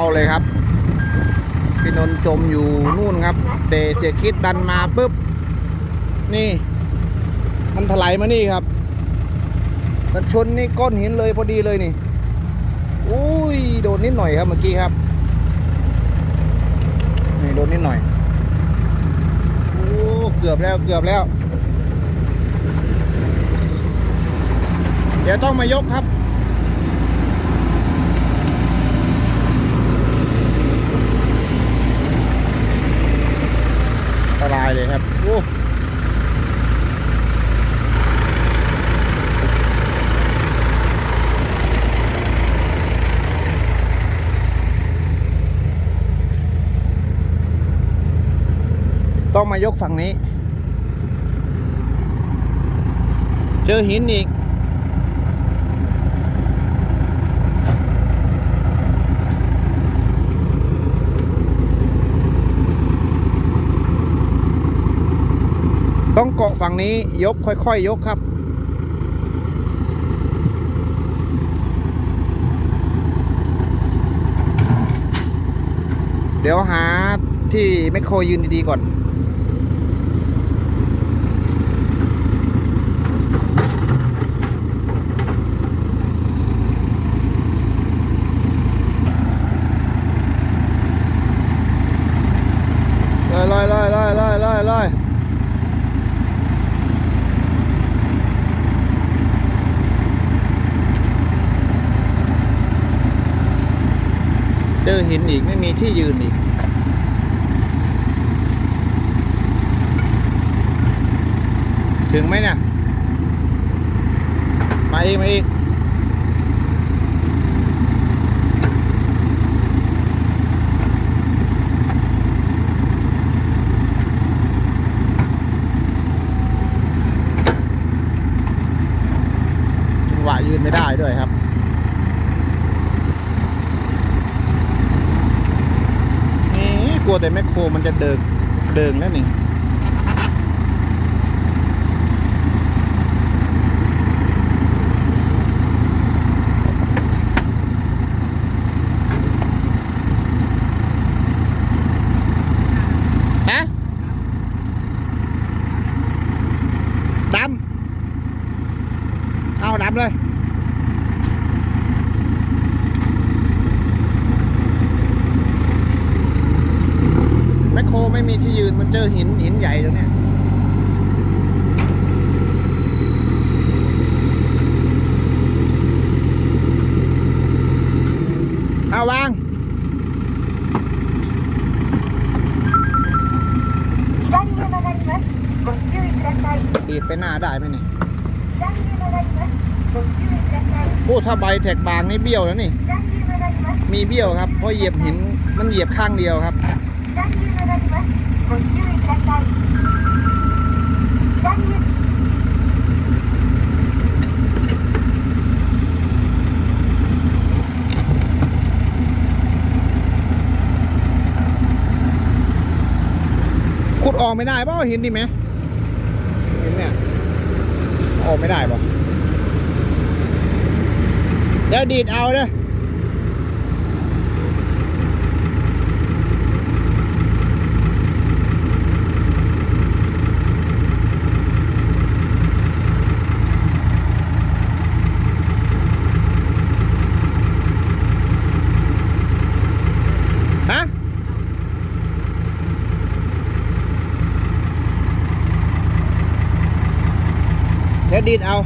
เอาเลยครับ พี่นนท์จมอยู่นู่นครับ แต่เสียคิดดันมาปุ๊บ นี่ มันถลายมานี่ครับกันชนนี่ก้อนหินเลยพอดีเลยนี่ อุ้ย โดนนิดหน่อยครับเมื่อกี้ครับนี่โดนนิดหน่อย โอ้เกือบแล้วเกือบแล้ว เดี๋ยวต้องมายกครับ ตรายเลยครับโอ้ต้องมายกฝั่งนี้ เจอหินอีก ต้องเกาะฝั่งนี้ยกค่อยๆยกครับ เดี๋ยวหาที่แมคโครยืนดีๆก่อนลอยลอยลอยลอยลอยลอยลอยเจอ หินอีกไม่มีที่ยืนอีก ถึงไหมเนี่ย มาอีกมาอีก จังหวะยืนไม่ได้ด้วยครับ นี่กลัวแต่แมันจะเดินเดินแล้วนี่ ฮะดำ เอาดับเลย แมคโคร ไม่มีที่ยืนมันเจอหินหินใหญ่ตรงนี้เอาวางปีดไปหน้าได้ไหมนี่พูดถ้าใบแถกบางนี่เบี้ยวแล้วนี่ มีเบี้ยวครับ เพราะเหยียบหินมันเหยียบข้างเดียวครับ ขุดออกไม่ได้เปล่าหินดิไหมหินเนี่ยออกไม่ได้ป่ะเดี๋ยวดีดเอาเด้อฮะ เดี๋ยวดีดเอา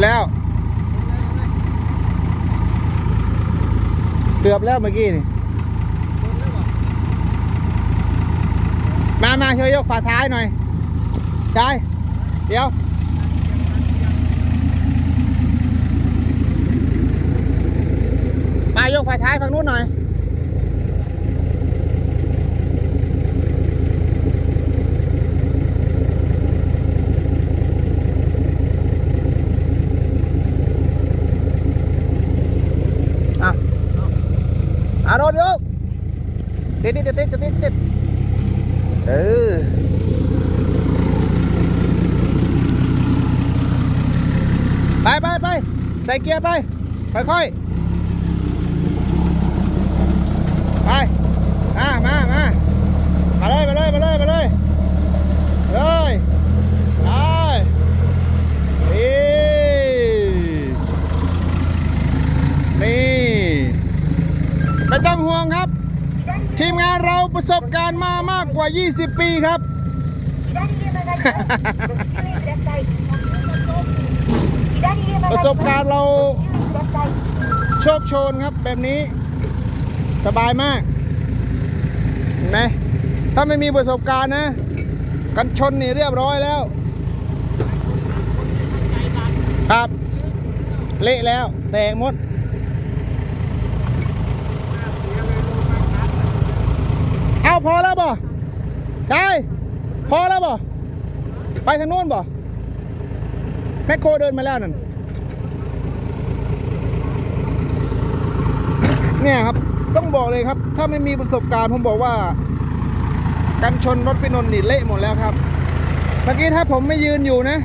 ดแล้ว เกือบแล้วเมื่อกี้นี่ มามาช่วยยกฝาท้ายหน่อยได้เดี๋ยวมายกฝาท้ายฝั่งนู้นหน่อย โดนยกติดติดติดติดติดติดเออไปไปไปใส่เกียร์ไป ค่อยๆ ไป มา มามามาเลย มาเลย มาเลย มาเลย เลยไปนี่นี่ไม่ต้องห่วงครับ ทีมงานเราประสบการณ์มามากกว่า 20 ปีครับ ประสบการณ์เราโชคโชนครับแบบนี้ สบายมากเห็นไหมถ้าไม่มีประสบการณ์นะ กันชนนี่เรียบร้อยแล้ว ครับ เละแล้ว แตกหมด พอแล้วบ่ใช่พอแล้วบ่ไปทางโน้นบ่แมคโครเดินมาแล้วนั่นเนี่ยครับต้องบอกเลยครับ ถ้าไม่มีประสบการณ์ผมบอกว่า กันชนรถพี่นนท์นี่เละหมดแล้วครับเมื่อกี้ถ้าผมไม่ยืนอยู่นะ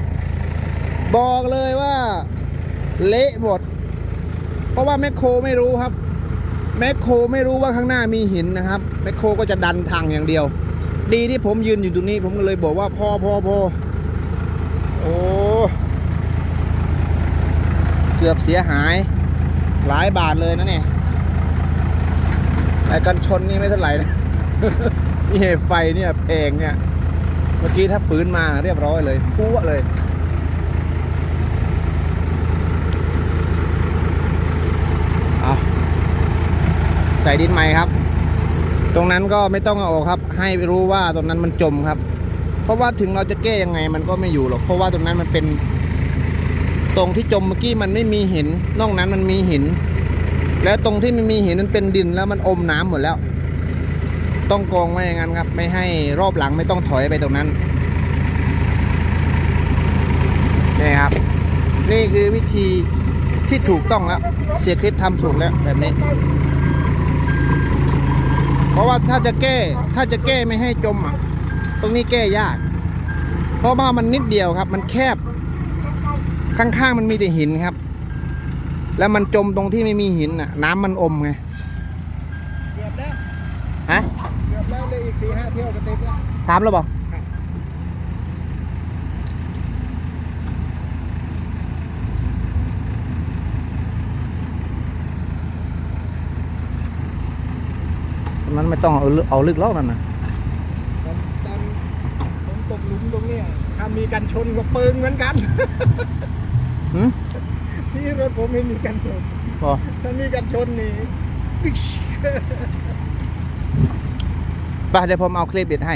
บอกเลยว่า เละหมด เพราะว่าแมคโครไม่รู้ครับ แมคโครไม่รู้ว่าข้างหน้ามีหินนะครับแมคโครก็จะดันทางอย่างเดียว ดีที่ผมยืนอยู่ตรงนี้ ผมก็เลยบอกว่าพอพอพอโอ้เกือบเสียหายหลายบาทเลยนะเนี่ยแต่กันชนนี่ไม่เท่าไหร่นะนี่ไฟเนี่ยแพงเนี่ย เมื่อกี้ถ้าฟื้นมาเรียบร้อยเลยปั้วเลย เอา ใส่ดินใหม่ครับ ตรงนั้นก็ไม่ต้องเอาออกครับ ให้รู้ว่าตรงนั้นมันจมครับ เพราะว่าถึงเราจะแก้ยังไงมันก็ไม่อยู่หรอกเพราะว่าตรงนั้นมันเป็น ตรงที่จมเมื่อกี้มันไม่มีหินนอกนั้นมันมีหิน แล้วตรงที่ไม่มีหินนั้นเป็นดินแล้วมันอมน้ำหมดแล้ว ต้องกองไว้อย่างนั้นครับ ไม่ให้รอบหลังไม่ต้องถอยไปตรงนั้นนี่ครับ นี่คือวิธีที่ถูกต้องแล้ว เสียคริสทำถูกแล้วแบบนี้ เพราะว่าถ้าจะแก้ถ้าจะแก้ไม่ให้จมอะ ตรงนี้แก้ยาก เพราะว่ามันนิดเดียวครับ มันแคบ ข้างๆมันมีแต่หินครับ แล้วมันจมตรงที่ไม่มีหินน่ะ น้ำมันอมไงเกือบแล้วฮะเกือบแล้วเลยอีกสี่ห้าเที่ยวก็ติดแล้วถามแล้วบอก ตรงนั้นไม่ต้องเอาลึกเอาลึกแล้วนั่นนะผมตอนผมตกหลุมตรงเนี้ยถ้ามีกันชนก็เปิงเหมือนกันหืมที่รถผมไม่มีกันชนพอถ้ามีกันชนนี่ไปเดี๋ยวผมเอาคลิปเด็ดให้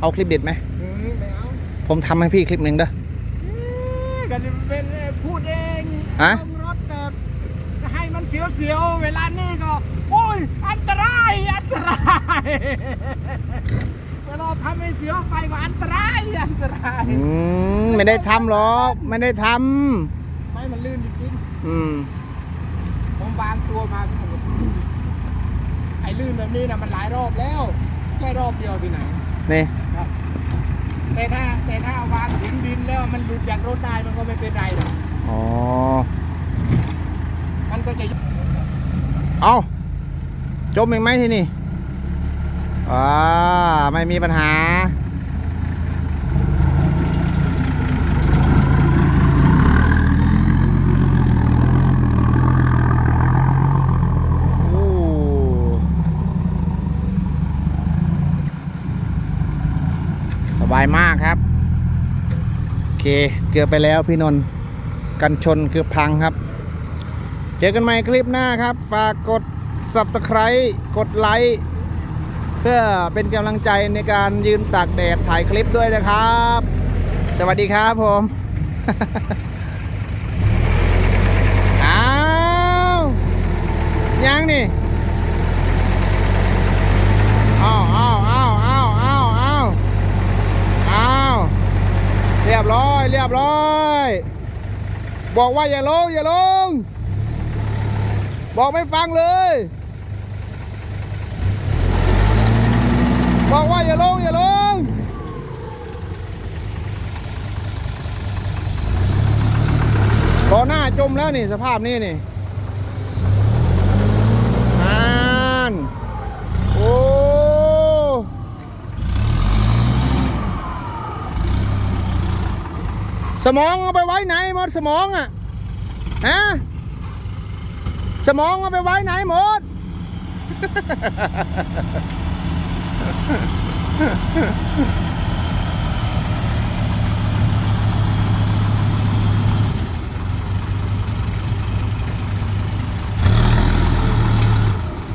เอาคลิปเด็ดไหมอืมไม่เอาผมทำให้พี่คลิปหนึ่งเด้อกันเป็นพูดเองฮะ ลงรถแบบจะให้ มันเสียวๆ เวลานี้ก็โอ้ยอันตรายอันตรายเวลาทำให้เสียวไปก็อันตรายอันตรายอืมไม่ได้ทำหรอกไม่ได้ทไม่มันลื่นจริงำอืมๆผมวางตัวมาผมก็ไอ้ลื่นแบบนี้นะมันหลายรอบแล้วแค่รอบเดียวที่ไหนนี่แต่ถ้าแต่ถ้าวางถึงดินแล้วมันหลุดจากรถได้มันก็ไม่เป็นไรหรอกอ๋อมัน ก็จะเอาจมอีกไหมที่นี่อ่าไม่มีปัญหาโอ้สบายมากครับ โอเค เกือบไปแล้วพี่นนท์กันชนคือพังครับ เจอกันใหม่คลิปหน้าครับ ฝากกด subscribe กดไลค์เพื่อเป็นกำลังใจในการยืนตากแดดถ่ายคลิปด้วยนะครับ สวัสดีครับผมอ้าวยังนี่อ้าวอ้าวอ้าวอ้าวอ้าวอ้าวอ้าวเรียบร้อย เรียบร้อย บอกว่าอย่าลงอย่าลง บอกไม่ฟังเลย บอกว่าอย่าลง อย่าลงล้อหน้าจมแล้วนี่ สภาพนี้นี่นานโอ้สมองเอาไปไว้ไหนหมดสมองอะฮะ สมองเอาไปไว้ไหนหมด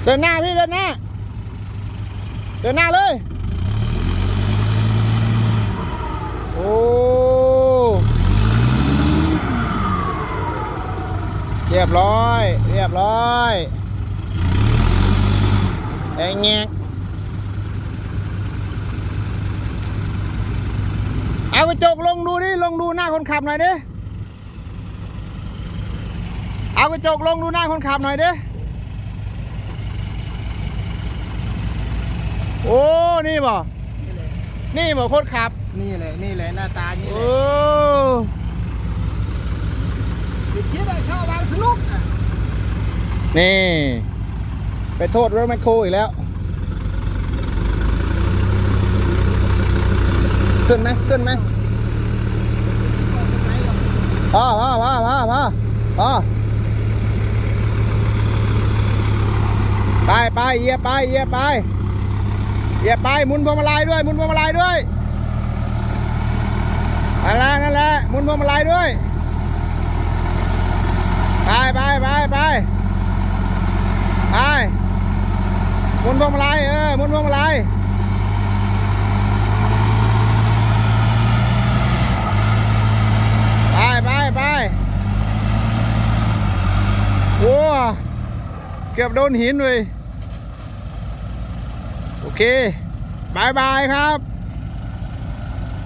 เดินหน้าพี่เดินหน้า เดินหน้าเลย โอ้ เรียบร้อย เรียบร้อยไอ้แงกเอากระจกลงดูดิลงดูหน้าคนขับหน่อยดิเอากระจกลงดูหน้าคนขับหน่อยดิโอ้นี่บ่นี่บ่คนขับ นี่เลยนี่เลยหน้าตานี่โอ้เลยอย่าคิดว่าชอบวางส นี่ ไปโทษรถแมคโครอีกแล้ว ขึ้นไหมขึ้นไหมพอพอพอพอพอพอไปไปเหยียบไปเหยียบไปเหยียบไปหมุนพวงมาลัยด้วยหมุนพวงมาลัยด้วยนั่นแหละนั่นแหละหมุนพวงมาลัยด้วย ไปไปไปไปไปมุนพวงมาลัยเออมุนพวงมาลัยไปไปไปโอ้เกือบโดนหินเลยโอเคบายบายครับ